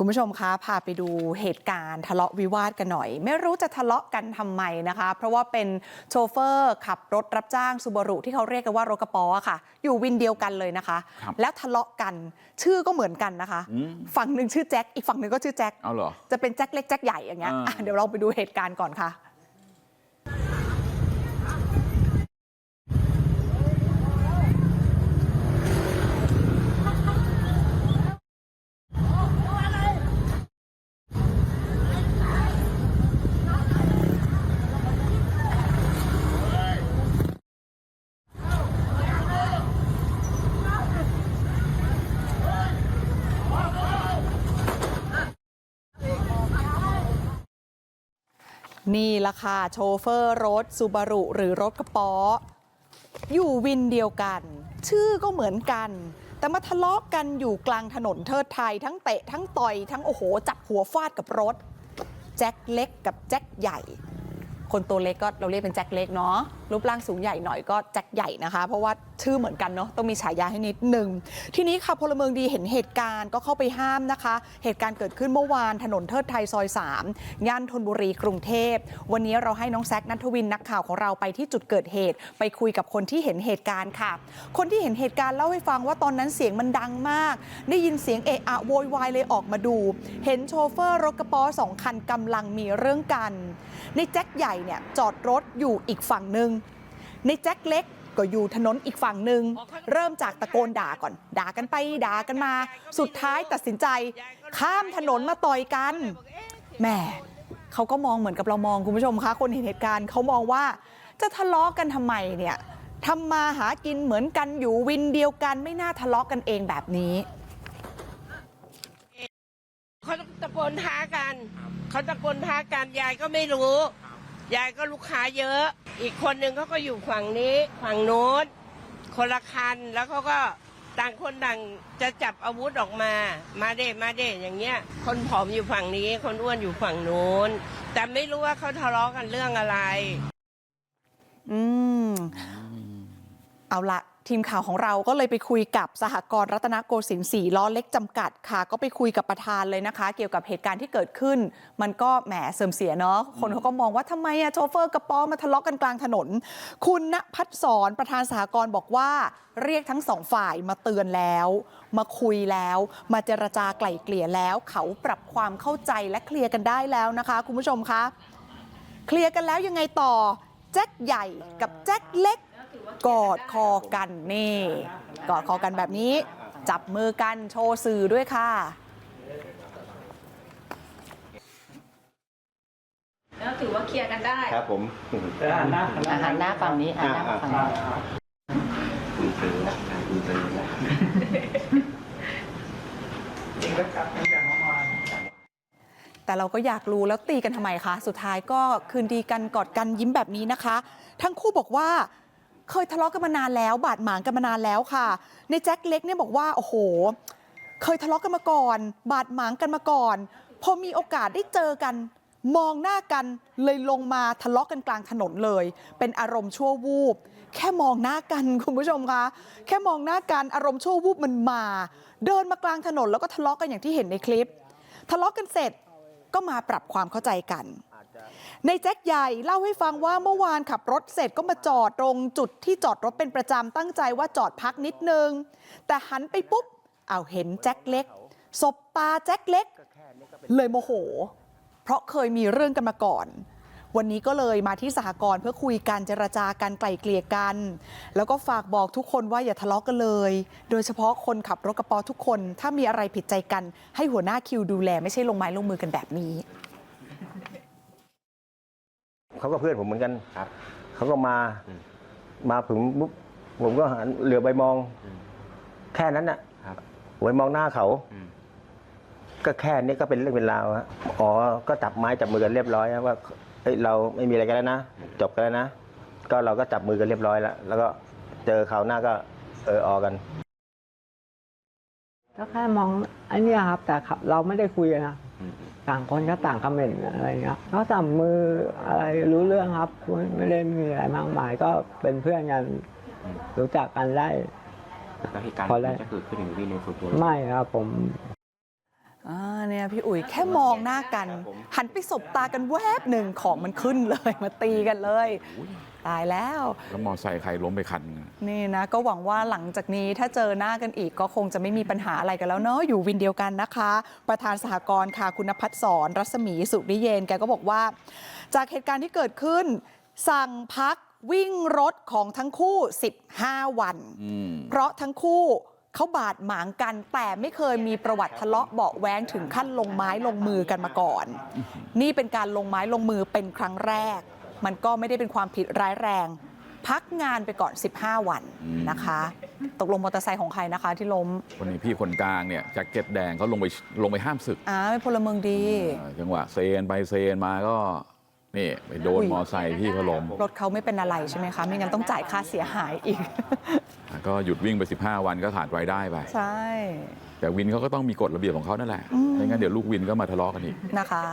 คุณผู้ชมคะพาไปดูเหตุการณ์ทะเลาะวิวาทกันหน่อย ไม่รู้จะทะเลาะกันทำไมนะคะ เพราะว่าเป็นโชเฟอร์ขับรถรับจ้างซูบารุที่เขาเรียกกันว่ารถกระป๋ออะค่ะ อยู่วินเดียวกันเลยนะคะครับแล้วทะเลาะกันชื่อก็เหมือนกันนะคะอืมฝั่งหนึ่งชื่อแจ็คอีกฝั่งหนึ่งก็ชื่อแจ็คเอาเหรอจะเป็นแจ็คเล็กแจ็คใหญ่อย่างเงี้ยอ่าอะเดี๋ยวเราไปดูเหตุการณ์ก่อนค่ะ นี่ละค่ะโชเฟอร์รถซูบารุหรือรถกระป๋ออยู่วินเดียวกัน ชื่อก็เหมือนกัน แต่มาทะเลาะกันอยู่กลางถนนเทิดไทย ทั้งเตะทั้งต่อยทั้งโอ้โห จับหัวฟาดกับรถ แจ็คเล็กกับแจ็คใหญ่ คนตัวเล็กก็เราเรียกเป็นแจ็คเล็กเนาะ รูปร่างสูงใหญ่หน่อยก็แจ็คใหญ่นะคะ เพราะว่าชื่อเหมือนกันเนาะต้องมีฉายาให้นิดหนึ่งทีนี้ค่ะพลเมืองดีเห็นเหตุการณ์ก็เข้าไปห้ามนะคะ เหตุการณ์เกิดขึ้นเมื่อวานถนนเทิดไทยซอย 3 ย่านธนบุรีกรุงเทพ วันนี้เราให้น้องแซคนัทวินนักข่าวของเราไปที่จุดเกิดเหตุ ไปคุยกับคนที่เห็นเหตุการณ์ค่ะ คนที่เห็นเหตุการณ์เล่าให้ฟังว่าตอนนั้นเสียงมันดังมาก ได้ยินเสียงเอะอะโวยวายเลยออกมาดู เห็นโชเฟอร์รถกระป๋อสองคันกำลังมีเรื่องกัน ในแจ็คใหญ่เนี่ยจอดรถอยู่อีกฝั่งหนึ่ง แจ็คเล็กก็อยู่ถนนอีกฝั่งหนึ่งเริ่มจากตะโกนด่าก่อน ด่ากันไปด่ากันมา สุดท้ายตัดสินใจ ข้ามถนนมาต่อยกันแหมเขาก็มองเหมือนกับเรามองคุณผู้ชมคะคนเห็นเหตุการณ์เขามองว่า จะทะเลาะกันทำไมเนี่ยทำมาหากินเหมือนกันอยู่วินเดียวกันไม่น่าทะเลาะกันเองแบบนี้เขาตะโกนท้ากันเขาตะโกนท้ากันยายก็ไม่รู้ ยายก็ลูกค้าเยอะ อีกคนหนึ่งเขาก็อยู่ฝั่งนี้ฝั่งโน้นคนละคันแล้วเขาก็ต่างคนต่างจะจับอาวุธออกมา มาเด้มาเด้อย่างเงี้ย คนผอมอยู่ฝั่งนี้ คนอ้วนอยู่ฝั่งโน้น แต่ไม่รู้ว่าเขาทะเลาะกันเรื่องอะไร อืม เอาละ ทีมข่าวของเราก็เลยไปคุยกับสหกรณ์รัตนโกสินทร์สีล้อเล็กจำกัดค่ะ ก็ไปคุยกับประธานเลยนะคะ เกี่ยวกับเหตุการณ์ที่เกิดขึ้น มันก็แหมเสื่อมเสียเนาะคนเขาก็มองว่าทำไมอะโชเฟอร์กระป๋อมาทะเลาะกันกลางถนน คุณณพัฒสอนประธานสหกรณ์บอกว่า เรียกทั้งสองฝ่ายมาเตือนแล้ว มาคุยแล้ว มาเจรจาไกล่เกลี่ยแล้ว เขาปรับความเข้าใจและเคลียร์กันได้แล้วนะคะ คุณผู้ชมคะเคลียร์กันแล้วยังไงต่อแจ็คใหญ่กับแจ็คเล็ก กอดคอกันนี่ กอดคอกันแบบนี้ จับมือกันโชว์สื่อด้วยค่ะแล้วถือว่าเคลียร์กันได้ครับผมอาหารหน้าอาหารหน้าฝั่งนี้อาหารหน้าฝั่งนี้คุณซื้อคุณซื้อจริงก็กลับตั้งแต่เมื่อวานแต่เราก็อยากรู้แล้วตีกันทำไมคะ สุดท้ายก็คืนดีกันกอดกันยิ้มแบบนี้นะคะ ทั้งคู่บอกว่า เคยทะเลาะกันมานานแล้วบาดหมางกันมานานแล้วค่ะ ในแจ็คเล็กเนี่ยบอกว่าโอ้โห เคยทะเลาะกันมาก่อน บาดหมางกันมาก่อน พอมีโอกาสได้เจอกัน มองหน้ากันเลยลงมาทะเลาะกันกลางถนนเลย เป็นอารมณ์ชั่ววูบแค่มองหน้ากันคุณผู้ชมคะแค่มองหน้ากันอารมณ์ชั่ววูบมันมา เดินมากลางถนนแล้วก็ทะเลาะกันอย่างที่เห็นในคลิป ทะเลาะกันเสร็จก็มาปรับความเข้าใจกัน ในแจ็คใหญ่เล่าให้ฟังว่าเมื่อวานขับรถเสร็จก็มาจอดตรงจุดที่จอดรถเป็นประจำตั้งใจว่าจอดพักนิดนึง แต่หันไปปุ๊บเอาวเห็นแจ็คเล็กสบตาแจ็คเล็ก เลยโมโห เพราะเคยมีเรื่องกันมาก่อน วันนี้ก็เลยมาที่สหกรณ์เพื่อคุยกันเจรจากันไกล่เกลี่ยกัน แล้วก็ฝากบอกทุกคนว่าอย่าทะเลาะกันเลย โดยเฉพาะคนขับรถกระป๋อทุกคน ถ้ามีอะไรผิดใจกัน ให้หัวหน้าคิวดูแลไม่ใช่ลงไม้ลงมือกันแบบนี้ เขาก็เพื่อนผมเหมือนกันครับ เขาก็มา อืม มาถึงปุ๊บผมก็หันเหลือบไปมอง อืมแค่นั้นน่ะครับไว้มองหน้าเขา อืมก็แค่นี้ก็เป็นเรื่องเป็นราวฮะอ๋อ ก็จับไม้จับมือกันเรียบร้อยนะว่าเอ้ยเราไม่มีอะไรกันแล้วนะ จบกันแล้วนะ ก็เราก็จับมือกันเรียบร้อยแล้ว แล้วก็เจอเขาวหน้าก็เออออกัน ก็แค่มองไอ้เนี่ยครับ แต่ครับเราไม่ได้คุยกันนะอืม ต่างคนก็ต่างคอมเมนต์อะไรเงี้ยก็จับมืออะไรรู้เรื่องครับไม่ไม่ได้มีอะไรมากมายก็เป็นเพื่อนกันรู้จักกันได้แล้วเหตุการณ์พอแล้วนี้จะเกิดขึ้นถึงวินในส่วนตัวไม่ครับผมอ่าเนี่ยพี่อุ๋ยแค่มองหน้ากัน หันไปสบตากันแวบหนึ่งของมันขึ้นเลยมาตีกันเลย ตายแล้ว แล้วมอไซค์ใครล้มไปคันนี่นะ ก็หวังว่าหลังจากนี้ถ้าเจอหน้ากันอีกก็คงจะไม่มีปัญหาอะไรกันแล้วเนาะอยู่วินเดียวกันนะคะ ประธานสหกรณ์ค่ะคุณพัฒสอนรัศมีสุริเยนแกก็บอกว่า จากเหตุการณ์ที่เกิดขึ้น สั่งพักวิ่งรถของทั้งคู่ 15 วันอืมเพราะทั้งคู่เขาบาดหมางกัน แต่ไม่เคยมีประวัติทะเลาะเบาะแว้งถึงขั้นลงไม้ลงมือกันมาก่อน นี่เป็นการลงไม้ลงมือเป็นครั้งแรก มันก็ไม่ได้เป็นความผิดร้ายแรง พักงานไปก่อน 15 วันนะคะ ตกลงมอเตอร์ไซค์ของใครนะคะที่ล้มวันนี้พี่คนกลางเนี่ยแจ็คเก็ตแดงเขาลงไปลงไปห้ามศึกอ่าเป็นพลเมืองดีเออจังหวะเซนไปเซนมาก็นี่ไปโดนอุ้ยมอไซค์พี่เขาล้มรถเขาไม่เป็นอะไรใช่ไหมคะ ไม่งั้นต้องจ่ายค่าเสียหายอีก ก็หยุดวิ่งไป 15 วันก็ขาดรายได้ไป ใช่ แต่วินเขาก็ต้องมีกฎระเบียบของเขานั่นแหละอืมไม่งั้นเดี๋ยวลูกวินก็มาทะเลาะกันอีกนะคะ